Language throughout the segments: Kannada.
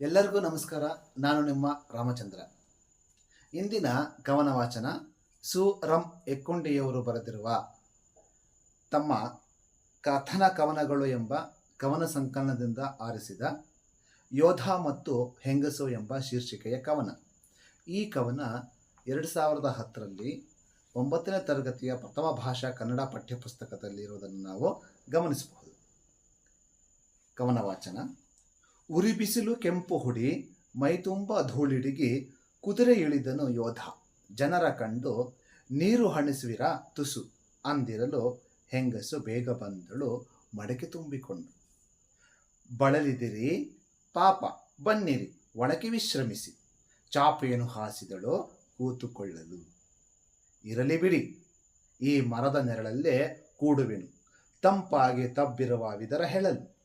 ಎಲ್ಲರಿಗೂ ನಮಸ್ಕಾರ. ನಾನು ನಿಮ್ಮ ರಾಮಚಂದ್ರ. ಇಂದಿನ ಕವನ ವಾಚನ ಸು ರಂ ಎಕ್ಕೊಂಡೆಯವರು ಬರೆದಿರುವ ತಮ್ಮ ಕಥನ ಕವನಗಳು ಎಂಬ ಕವನ ಸಂಕಲನದಿಂದ ಆರಿಸಿದ ಯೋಧ ಮತ್ತು ಹೆಂಗಸು ಎಂಬ ಶೀರ್ಷಿಕೆಯ ಕವನ. ಈ ಕವನ ಎರಡು ಸಾವಿರದ ಹತ್ತರಲ್ಲಿ ಒಂಬತ್ತನೇ ತರಗತಿಯ ಪ್ರಥಮ ಭಾಷಾ ಕನ್ನಡ ಪಠ್ಯಪುಸ್ತಕದಲ್ಲಿ ಇರುವುದನ್ನು ನಾವು ಗಮನಿಸಬಹುದು. ಕವನ ವಾಚನ ಉರಿ ಬಿಸಿಲು ಕೆಂಪು ಹುಡಿ ಮೈತುಂಬ ಧೂಳಿಡಿಗಿ, ಕುದುರೆ ಇಳಿದನು ಯೋಧ. ಜನರ ಕಂಡು, ನೀರು ಹಣಿಸುವಿರ ತುಸು? ಅಂದಿರಲು ಹೆಂಗಸು ಬೇಗ ಬಂದಳು, ಮಡಕೆ ತುಂಬಿಕೊಂಡು. ಬಳಲಿದಿರಿ, ಪಾಪ, ಬನ್ನಿರಿ, ಒಣಕಿ ವಿಶ್ರಮಿಸಿ. ಚಾಪೆಯನ್ನು ಹಾಸಿದಳು, ಕೂತುಕೊಳ್ಳಲು. ಇರಲಿ ಬಿಡಿ, ಈ ಮರದ ನೆರಳಲ್ಲೇ ಕೂಡುವೆನು, ತಂಪಾಗಿ ತಬ್ಬಿರುವ ವಿದರ ಹೆಳಲು.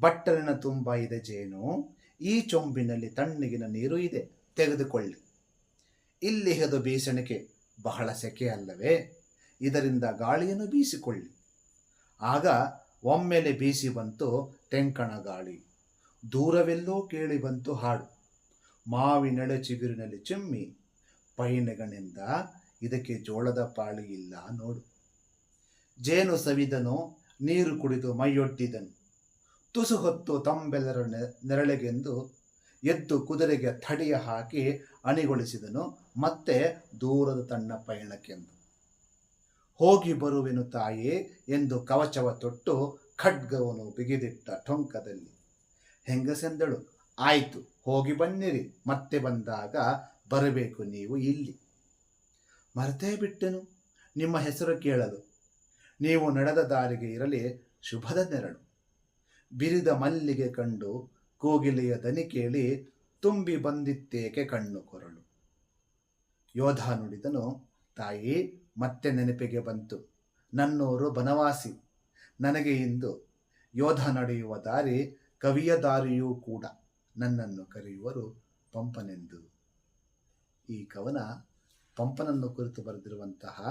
ಬಟ್ಟಲಿನ ತುಂಬ ಇದೆ ಜೇನು. ಈ ಚೊಂಬಿನಲ್ಲಿ ತಣ್ಣಗಿನ ನೀರು ಇದೆ. ತೆಗೆದುಕೊಳ್ಳಿ. ಇಲ್ಲಿ ಹೆದು ಬೀಸಣಿಕೆ ಬಹಳ ಸೆಕೆ ಅಲ್ಲವೇ? ಇದರಿಂದ ಗಾಳಿಯನ್ನು ಬೀಸಿಕೊಳ್ಳಿ. ಆಗ ಒಮ್ಮೆಲೆ ಬೀಸಿ ಬಂತು ತೆಂಕಣ ಗಾಳಿ. ದೂರವೆಲ್ಲೋ ಕೇಳಿ ಬಂತು ಹಾಡು. ಮಾವಿನೆಳೆ ಚಿಗುರಿನಲ್ಲಿ ಚಿಮ್ಮಿ. ಪೈನಗನಿಂದ ಇದಕ್ಕೆ ಜೋಳದ ಪಾಳಿ ಇಲ್ಲ ನೋಡು. ಜೇನು ಸವಿದನು, ನೀರು ಕುಡಿದು ಮೈಯೊಡ್ಡಿದನು ತುಸು ಹೊತ್ತು ತಂಬೆಲ್ಲರ ನೆರಳೆಗೆಂದು ಎದ್ದು ಕುದುರೆಗೆ ಥಡಿಯ ಹಾಕಿ ಅಣಿಗೊಳಿಸಿದನು. ಮತ್ತೆ ದೂರದ ತನ್ನ ಪಯಣಕ್ಕೆಂದು. ಹೋಗಿ ಬರುವೆನು ತಾಯೇ ಎಂದು ಕವಚವ ತೊಟ್ಟು ಖಡ್ಗವನು ಬಿಗಿದಿಟ್ಟ ಠೊಂಕದಲ್ಲಿ ಹೆಂಗಸೆಂದಳು, ಆಯಿತು, ಹೋಗಿ ಬನ್ನಿರಿ, ಮತ್ತೆ ಬಂದಾಗ ಬರಬೇಕು ನೀವು ಇಲ್ಲಿ. ಮರೆತೇ ಬಿಟ್ಟೆನು, ನಿಮ್ಮ ಹೆಸರು ಕೇಳಲು. ನೀವು ನಡೆದ ದಾರಿಗೆ ಇರಲಿ, ಶುಭದ ನೆರಳು. ಬಿರಿದ ಮಲ್ಲಿಗೆ ಕಂಡು ಕೋಗಿಲೆಯ ದನಿ ಕೇಳಿ ತುಂಬಿ ಬಂದಿತ್ತೇಕೆ ಕಣ್ಣು ಕೊರಳು. ಯೋಧ ನುಡಿದನು, ತಾಯಿ, ಮತ್ತೆ ನೆನಪಿಗೆ ಬಂತು. ನನ್ನೂರು ಬನವಾಸಿ. ನನಗೆ ಇಂದು ಯೋಧ ನಡೆಯುವ ದಾರಿ ಕವಿಯ ದಾರಿಯೂ ಕೂಡ. ನನ್ನನ್ನು ಕರೆಯುವರು ಪಂಪನೆಂದು. ಈ ಕವನ ಪಂಪನನ್ನು ಕುರಿತು ಬರೆದಿರುವಂತಹ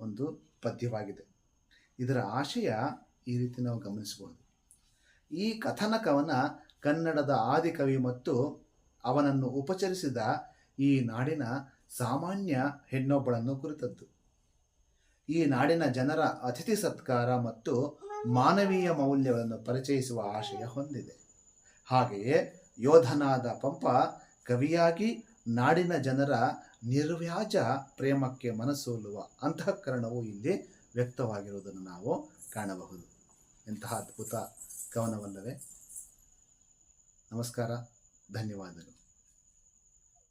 ಒಂದು ಪದ್ಯವಾಗಿದೆ. ಇದರ ಆಶಯ ಈ ರೀತಿ ನಾವು ಗಮನಿಸಬಹುದು. ಈ ಕಥನ ಕವನ ಕನ್ನಡದ ಆದಿಕವಿ ಮತ್ತು ಅವನನ್ನು ಉಪಚರಿಸಿದ ಈ ನಾಡಿನ ಸಾಮಾನ್ಯ ಹೆಣ್ಣೊಬ್ಬಳನ್ನು ಕುರಿತದ್ದು. ಈ ನಾಡಿನ ಜನರ ಅತಿಥಿ ಸತ್ಕಾರ ಮತ್ತು ಮಾನವೀಯ ಮೌಲ್ಯಗಳನ್ನು ಪರಿಚಯಿಸುವ ಆಶಯ ಹೊಂದಿದೆ. ಹಾಗೆಯೇ ಯೋಧನಾದ ಪಂಪ ಕವಿಯಾಗಿ ನಾಡಿನ ಜನರ ನಿರ್ವ್ಯಾಜ ಪ್ರೇಮಕ್ಕೆ ಮನಸೋಲುವ ಅಂತಃಕರಣವು ಇಲ್ಲಿ ವ್ಯಕ್ತವಾಗಿರುವುದನ್ನು ನಾವು ಕಾಣಬಹುದು. ಇಂತಹ ಅದ್ಭುತ ಕವನವಲ್ಲವೇ ನಮಸ್ಕಾರ ಧನ್ಯವಾದಗಳು.